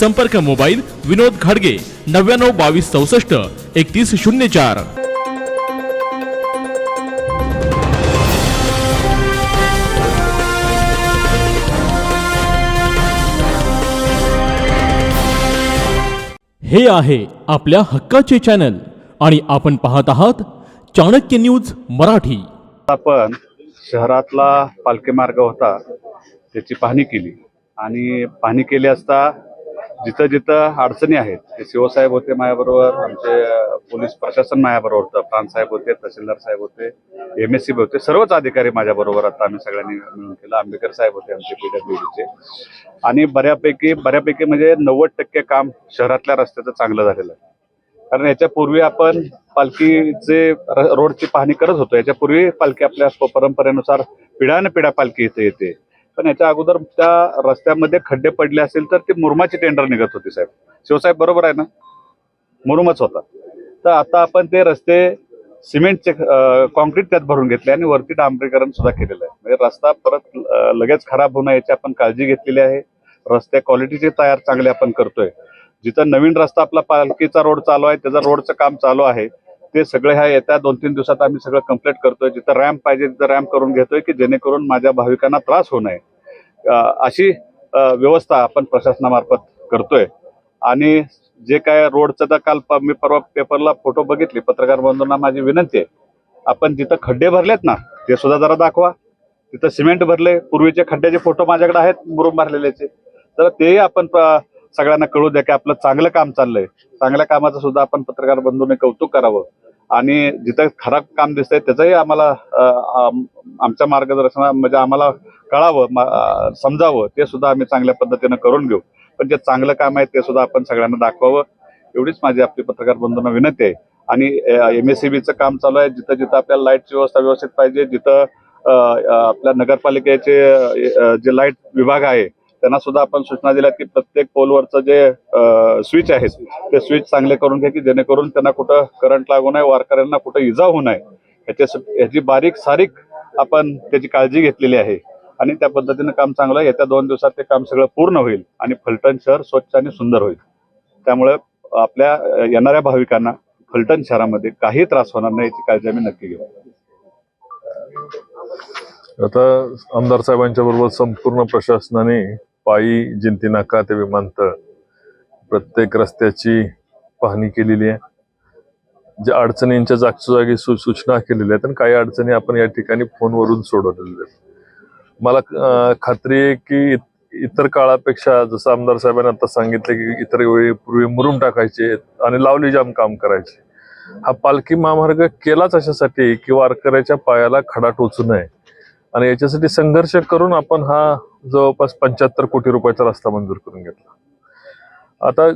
संपर्क मोबाईल विनोद घाडगे नव्याण्णव बावीस चौसष्ट एकतीस शून्य चार. हे आहे आपल्या हक्काचे चॅनल आणि आपण पाहत आहात चाणक्य न्यूज मराठी. आपण शहरातला पालखी मार्ग होता त्याची पाहणी केली. आणि पाहणी केली असता जिथं जिथं अडचणी आहेत ते शिवसाहेब होते माझ्याबरोबर आमचे पोलीस प्रशासन माझ्याबरोबर होतं प्रांतसाहेब होते तहसीलदार साहेब होते एम एस सी होते सर्वच अधिकारी माझ्याबरोबर आता आम्ही सगळ्यांनी मिळून केलं. आंबेडकर साहेब होते आमचे पीडब्ल्यूडीचे. आणि बऱ्यापैकी बऱ्यापैकी म्हणजे नव्वद टक्के काम शहरातल्या रस्त्याचं चांगलं झालेलं आहे. कारण याच्यापूर्वी आपण पालखीचे रोडची पाहणी करत होतो. याच्यापूर्वी पालखी आपल्या परंपरेनुसार पिढ्यानपिढ्या पालखी इथे येते. पण याच्या अगोदर त्या रस्त्यामध्ये खड्डे पडले असेल तर ते मुरमाची टेंडर निघत होती साहेब. शिवसाहेब बरोबर आहे ना? मुरुमच होता. तर आता आपण ते रस्ते सिमेंटचे कॉन्क्रीट त्यात भरून घेतले आणि वरती डांबरीकरण सुद्धा केलेलं आहे. म्हणजे रस्ता परत लगेच खराब होणं याची आपण काळजी घेतलेली आहे. रस्ते क्वालिटीचे तयार चांगले आपण करतोय. जिथं नवीन रस्ता आपला पालखीचा रोड चालू आहे त्याचं रोडचं काम चालू आहे ते सगळे ह्या येत्या दोन तीन दिवसात आम्ही सगळं कंप्लीट करतोय. जिथं रॅम्प पाहिजे तिथं रॅम्प करून घेतोय की जेणेकरून माझ्या भाविकांना त्रास होऊ नये. अशी व्यवस्था आपण प्रशासनामार्फत करतोय. आणि जे काय रोडचं तर काल मी परवा पेपरला फोटो बघितले पत्रकार बंधूंना माझी विनंती आहे. आपण जिथं खड्डे भरलेत ना ते सुद्धा जरा दाखवा. तिथं सिमेंट भरले पूर्वीचे खड्ड्याचे फोटो माझ्याकडे आहेत मुरुम भरलेल्याचे. तर तेही आपण सगळ्यांना कळू द्या की आपलं चांगलं काम चाललंय. चांगल्या कामाचं सुद्धा आपण पत्रकार बंधूने कौतुक करावं. आणि जिथं खराब काम दिसतंय त्याचंही आम्हाला आमच्या मार्गदर्शना म्हणजे आम्हाला कळावं समजावं ते सुद्धा आम्ही चांगल्या पद्धतीनं करून घेऊ. पण जे चांगलं काम आहे ते सुद्धा आपण सगळ्यांना दाखवावं. एवढीच माझी आपली पत्रकार बंधूंना विनंती आहे. आणि एम एस सी बीचं काम चालू आहे जिथं जिथं आपल्याला लाईटची व्यवस्था व्यवस्थित पाहिजे जिथं आपल्या नगरपालिकेचे जे लाइट विभाग आहे त्यांना सुद्धा आपण सूचना दिल्यात की प्रत्येक पोलवरचं जे स्विच आहे ते स्विच चांगले करून घ्या की जेणेकरून त्यांना कुठं करंट लागू नये वारकऱ्यांना कुठं इजा होऊ नये. ह्याच्या ह्याची बारीक सारीक आपण त्याची काळजी घेतलेली आहे. आणि त्या पद्धतीनं काम चांगलं येत्या दोन दिवसात ते काम सगळं पूर्ण होईल आणि फलटण शहर स्वच्छ आणि सुंदर होईल. त्यामुळे आपल्या येणाऱ्या भाविकांना फलटण शहरामध्ये काही त्रास होणार नाही याची काळजी आम्ही नक्की घेऊ. आता आमदार साहेबांच्या बरोबर संपूर्ण प्रशासनाने पायी जिंती नाका ते विमानतळ. प्रत्येक रस्त्याची पाहणी केलेली आहे. ज्या अडचणींच्या जागच्या जागी सु सूचना केलेल्या आहेत आणि काही अडचणी आपण या ठिकाणी फोनवरून सोडवलेल्या आहेत. मला खात्री आहे की इतर काळापेक्षा जसं आमदार साहेबांनी आता सांगितलं की इतर वेळी पूर्वी मुरुम टाकायचे आणि लावली जाम काम करायचे. हा पालखी महामार्ग केलाच अशासाठी की वारकऱ्याच्या पायाला खडा टोचू नये. आणि याच्यासाठी संघर्ष करून आपण हा जवळपास पंच्याहत्तर कोटी रुपयाचा रस्ता मंजूर करून घेतला. आता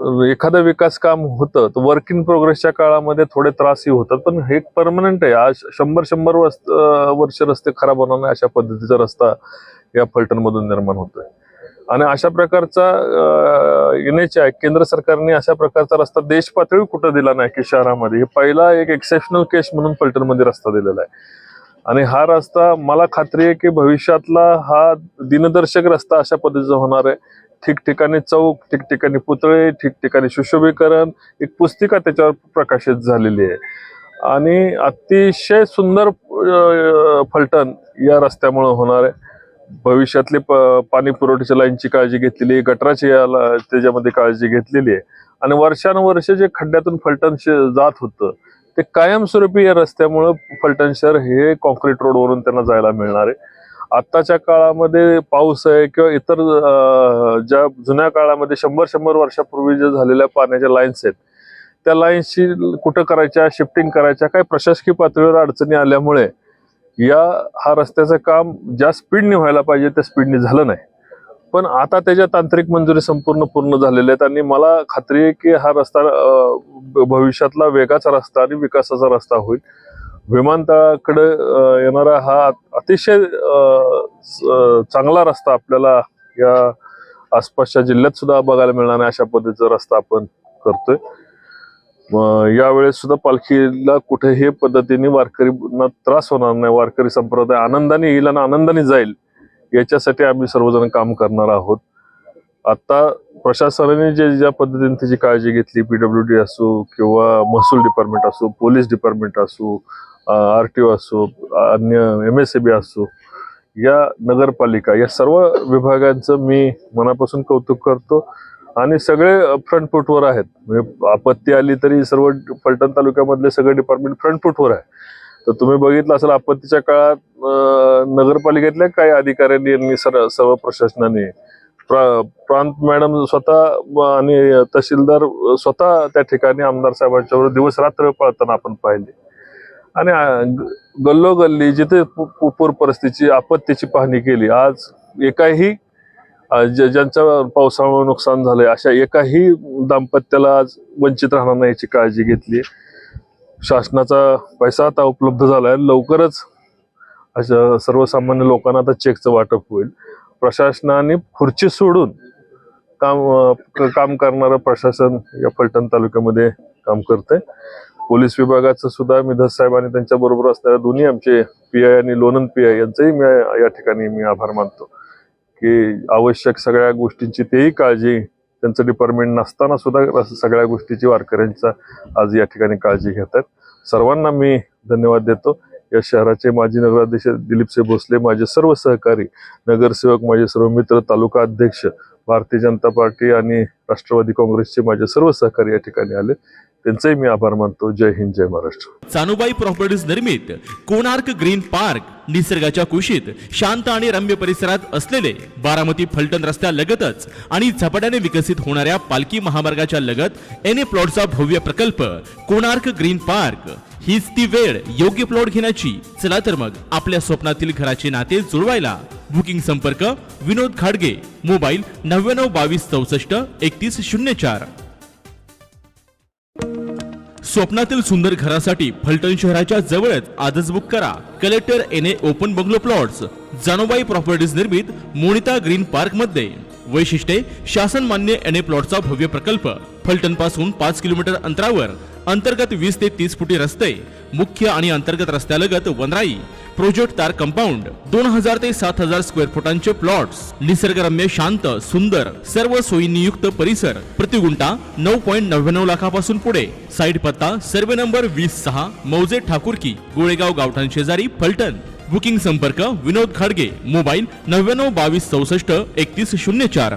एखादं विकास काम होतं तर वर्क इन प्रोग्रेसच्या काळामध्ये थोडे त्रासही होतात पण हे परमनंट आहे. आज शंभर शंभर वर्ष रस्ते खराब होणार नाही अशा पद्धतीचा रस्ता या फलटणमधून निर्माण होतोय. आणि अशा प्रकारचा एन एच आय केंद्र सरकारने अशा प्रकारचा रस्ता देश पातळी कुठं दिला नाही की शहरामध्ये? हे पहिला एक एक्सेप्शनल केस म्हणून फलटणमध्ये रस्ता दिलेला आहे. आणि हा रस्ता मला खात्री आहे की भविष्यातला हा दिनदर्शक रस्ता अशा पद्धतीचा होणार आहे. ठिकठिकाणी चौक ठिकठिकाणी पुतळे ठिकठिकाणी सुशोभीकरण एक पुस्तिका त्याच्यावर प्रकाशित झालेली आहे. आणि अतिशय सुंदर फलटण या रस्त्यामुळे होणार आहे. भविष्यातली प पाणी पुरवठ्याच्या लाईनची काळजी घेतलेली आहे गटराची याला त्याच्यामध्ये काळजी घेतलेली आहे. आणि वर्षानुवर्ष जे खड्ड्यातून फलटण श- जात होतं ते कायमस्वरूपी या रस्त्यामुळं फलटण शहर हे कॉन्क्रीट रोडवरून त्यांना जायला मिळणार आहे. आत्ताच्या काळामध्ये पाऊस आहे किंवा इतर ज्या जुन्या काळामध्ये शंभर शंभर वर्षापूर्वी जे झालेल्या पाण्याच्या लाईन्स आहेत त्या लाईन्सची कुठं करायच्या शिफ्टिंग करायच्या काय प्रशासकीय पातळीवर अडचणी आल्यामुळे या हा रस्त्याचं काम ज्या स्पीडने व्हायला पाहिजे त्या स्पीडने झालं नाही. पण आता त्याच्या तांत्रिक मंजुरी संपूर्ण पूर्ण झालेल्या आहेत आणि मला खात्री आहे की हा रस्ता भविष्यातला वेगाचा रस्ता आणि विकासाचा रस्ता होईल. विमानतळाकडे येणारा हा अतिशय चांगला रस्ता आपल्याला या आसपासच्या जिल्ह्यात सुद्धा बघायला मिळणार नाही अशा पद्धतीचा रस्ता आपण करतोय. यावेळेस सुद्धा पालखीला कुठेही पद्धतीने वारकरींना त्रास होणार नाही. वारकरी संप्रदाय आनंदाने येईल आणि आनंदाने जाईल. याच्यासाठी आम्ही सर्वजण काम करणार आहोत. आता प्रशासनाने जे ज्या पद्धतीने त्याची काळजी घेतली पीडब्ल्यू डी असो किंवा महसूल डिपार्टमेंट असो पोलीस डिपार्टमेंट असो आर टी ओ असो अन्य एम एस बी असो या नगरपालिका या सर्व विभागांचं मी मनापासून कौतुक करतो. आणि सगळे फ्रंटफुटवर आहेत. म्हणजे आपत्ती आली तरी सर्व फलटण तालुक्यामधले सगळे डिपार्टमेंट फ्रंटफुटवर आहे. तर तुम्ही बघितलं असेल आपत्तीच्या काळात नगरपालिकेतल्या काही अधिकाऱ्यांनी सर्व प्रशासनाने प्रा- प्रांत मॅडम स्वतः आणि तहसीलदार स्वतः त्या ठिकाणी आमदार साहेबांच्यावर दिवस रात्र पळताना आपण पाहिले. आणि गल्लोगल्ली जिथे पूर परिस्थितीची आपत्तीची पाहणी केली आज एकाही अं, ज्यांचं पावसामुळे नुकसान झालंय अशा एकाही दाम्पत्याला आज वंचित राहणार नाही याची काळजी घेतली. शासनाचा पैसा आता उपलब्ध झालाय लवकरच अशा सर्वसामान्य लोकांना आता चेकचं वाटप होईल. प्रशासनाने खुर्ची सोडून काम काम करणारं प्रशासन या फलटण तालुक्यामध्ये काम करतंय. पोलीस विभागाचं सुद्धा मिधस साहेब आणि त्यांच्या बरोबर असणाऱ्या दोन्ही आमचे पी आय आणि लोणंद पी आय यांचंही मी या ठिकाणी मी आभार मानतो. की आवश्यक सगळ्या गोष्टींची तेही काळजी त्यांचं डिपार्टमेंट नसताना सुद्धा सगळ्या गोष्टीची वारकऱ्यांचा आज या ठिकाणी काळजी घेत आहेत सर्वांना मी धन्यवाद देतो. या शहराचे माजी नगराध्यक्ष दिलीपसे भोसले माझे सर्व सहकारी नगरसेवक माझे सर्व मित्र तालुका अध्यक्ष भारतीय जनता पार्टी आणि राष्ट्रवादी काँग्रेसचे माझे सर्व सहकारी या ठिकाणी आले. त्यांचेही मी आभार मानतो. जय हिंद जय महाराष्ट्र. चानुबाई प्रॉपर्टीज निर्मित कोणार्क ग्रीन पार्क निसर्गाच्या कुशीत शांत आणि रम्य परिसरात असलेले बारामती फलटण रस्त्यालगतच आणि झपाट्याने विकसित होणाऱ्या पालखी महामार्गाच्या लगत एन ए प्लॉटचा भव्य प्रकल्प कोणार्क ग्रीन पार्क. हीच ती वेळ योग्य प्लॉट घेण्याची. चला तर मग आपल्या स्वप्नातील घराचे नाते जुळवायला. बुकिंग संपर्क विनोद खाडगे. मोबाईल नव्याण्णव बावीस चौसष्ट एकतीस शून्य चार. स्वप्नातील सुंदर घरासाठी फलटण शहराच्या जवळच आजच बुक करा. Collector N A open bungalow plots. Janobai properties निर्मित मोनिता ग्रीन पार्कमध्ये. वैशिष्ट्ये शासन मान्य एन ए प्लॉटचा भव्य प्रकल्प. फलटणपासून पाच किलोमीटर अंतरावर. अंतर्गत वीस ते तीस फुटी रस्ते मुख्य आणि अंतर्गत रस्त्यालगत वनराई प्रोजेक्ट तार कंपाऊंड दोन हजार ते सात हजार स्क्वेअर फुटांचे प्लॉट्स निसर्गरम्य शांत सुंदर सर्व सोयीनियुक्त परिसर प्रतिगुंटा नऊ पॉईंट नव्याण्णव लाखापासून पुढे. साईट पत्ता सर्वे नंबर वीस सहा मौजे ठाकूरकी गोळेगाव गावठाण शेजारी फलटण. बुकिंग संपर्क विनोद खाडगे मोबाईल नव्याण्णव बावीस चौसष्ट एकतीस शून्य चार.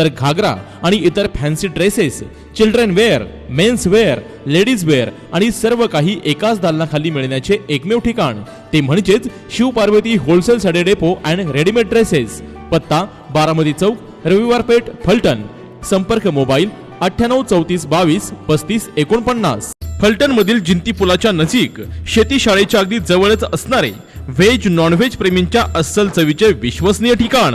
तर घागरा आणि इतर fancy dresses children wear men's wear ladies wear आणि सर्व काही एकाच दालनाखाली मिळण्याचे एकमेव ठिकाण. ते म्हणजेच शिवपार्वती होलसेल सडे डेपो अँड रेडीमेड ड्रेसेस पत्ता बारामती चौक रविवार पेठ फलटण. संपर्क मोबाईल अठ्ठ्याण्णव चौतीस बावीस पस्तीस एकोणपन्नास. फलटण मधील जिंती पुलाच्या नजीक शेती शाळेच्या अगदी जवळच असणारे व्हेज नॉनव्हेज प्रेमींच्या अस्सल चवीचे विश्वसनीय ठिकाण.